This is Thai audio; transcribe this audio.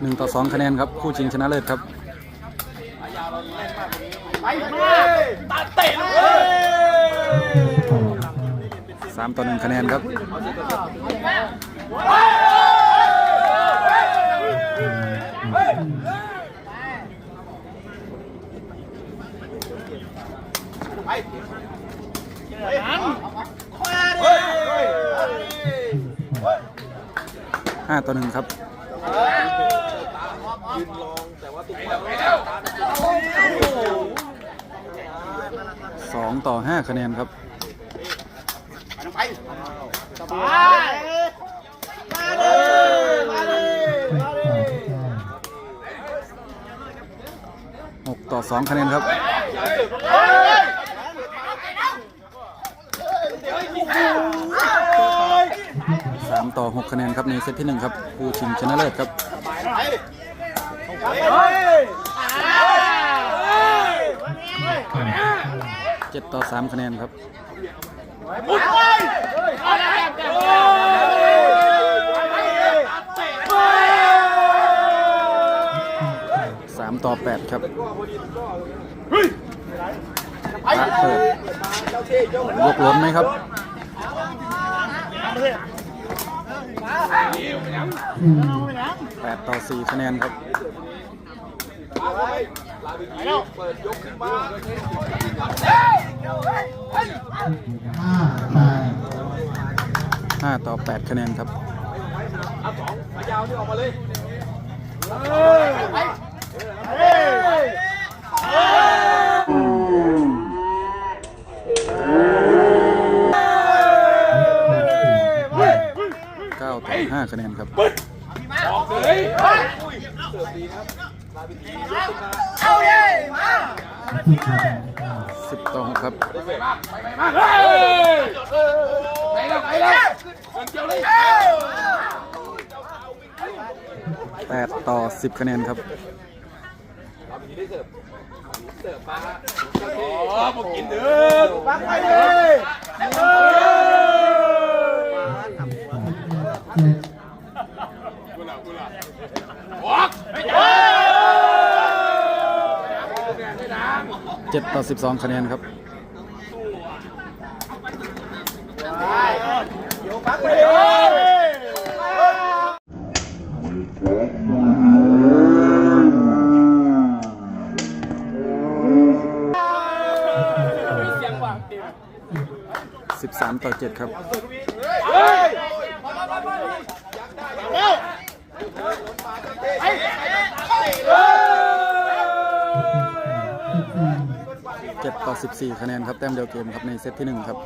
หนึ่งต่อสองคะแนนครับคู่ชิงชนะเลิศครับไปตาเตะเลยสามต่อหนึ่งคะแนนครับห้าต่อหนึ่งครับ สองต่อห้าคะแนนครับหกต่อสองคะแนนครับสามต่อหกคะแนนครับในเซตที่หนึ่งครับผู้ชิงชนะเลิศครับ เจ็ดต่อสามคะแนนครับสามต่อแปดครับพระเปิดยกล้นไหมครับ แปดต่อสี่คะแนนครับห้าต่อแปดคะแนนครับเก้าต่อ ห้าคะแนนครับสิบต่อหกครับแปดต่อสิบคะแนนครับอ๋อบอกกินเด้อบังไปเลย เจ็ดต่อสิบสองคะแนนครับสิบสามต่อเจ็ดครับ เจ็ดต่อสิบสี่คะแนนครับ แต้มเดียวเกมครับในเซตที่หนึ่งครับ